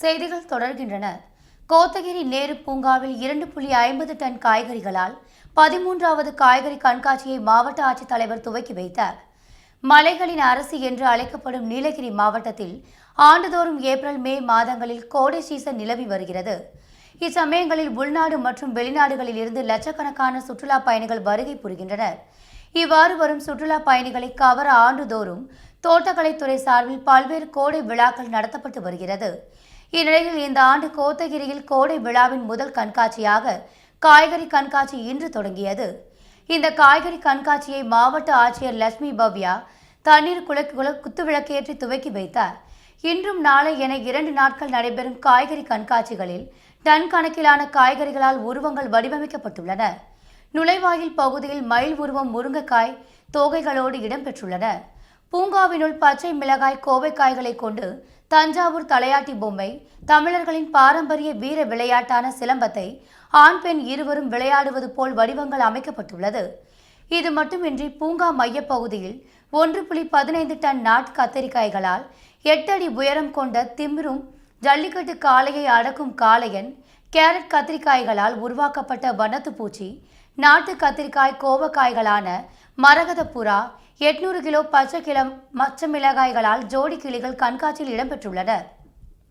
செய்திகள் தொடர்கின்றன. கோத்தகிரி நேரு பூங்காவில் இரண்டு புள்ளி ஐம்பது டன் காய்கறிகளால் பதிமூன்றாவது காய்கறி கண்காட்சியை மாவட்ட ஆட்சித்தலைவர் துவக்கி வைத்தார். மலைகளின் அரசு என்று அழைக்கப்படும் நீலகிரி மாவட்டத்தில் ஆண்டுதோறும் ஏப்ரல் மே மாதங்களில் கோடை சீசன் நிலவி வருகிறது. இச்சமயங்களில் உள்நாடு மற்றும் வெளிநாடுகளில் இருந்து லட்சக்கணக்கான சுற்றுலா பயணிகள் வருகை புரிகின்றனர். இவ்வாறு வரும் சுற்றுலா பயணிகளை கவர ஆண்டுதோறும் தோட்டக்கலைத்துறை சார்பில் பல்வேறு கோடை விழாக்கள் நடத்தப்பட்டு வருகிறது. இந்நிலையில் இந்த ஆண்டு கோத்தகிரியில் கோடை விழாவின் முதல் கண்காட்சியாக காய்கறி கண்காட்சி இன்று தொடங்கியது. இந்த காய்கறி கண்காட்சியை மாவட்ட ஆட்சியர் லட்சுமி பவ்யா தண்ணீர் குளக்குல குத்துவிளக்கேற்றி துவக்கி வைத்தார். இன்றும் நாளை என இரண்டு நாட்கள் நடைபெறும் காய்கறி கண்காட்சிகளில் டன் கணக்கிலான காய்கறிகளால் உருவங்கள் வடிவமைக்கப்பட்டுள்ளன. நுழைவாயில் பகுதியில் மயில் உருவம் முருங்கைக்காய் தோகைகளோடு இடம்பெற்றுள்ளன. பூங்காவினுள் பச்சை மிளகாய் கோவைக்காய்களை கொண்டு தஞ்சாவூர் தலையாட்டி பொம்மை தமிழர்களின் பாரம்பரிய வீர விளையாட்டான சிலம்பத்தை ஆண் பெண் இருவரும் விளையாடுவது போல் வடிவங்கள் அமைக்கப்பட்டுள்ளது. இது மட்டுமின்றி பூங்கா மையப்பகுதியில் ஒன்று புள்ளி பதினைந்து டன் நாட்டு கத்தரிக்காய்களால் எட்டு அடி உயரம் கொண்ட திமிரும் ஜல்லிக்கட்டு காளையை அடக்கும் காளையன் கேரட் கத்திரிக்காய்களால் உருவாக்கப்பட்ட வண்ணத்து பூச்சி நாட்டு கத்திரிக்காய் கோவக்காய்களான மரகதபுரா எட்நூறு கிலோ பச்சை கிளம் மச்ச மிளகாய்களால் ஜோடி கிளிகள் கண்காட்சியில் இடம்பெற்றுள்ளன.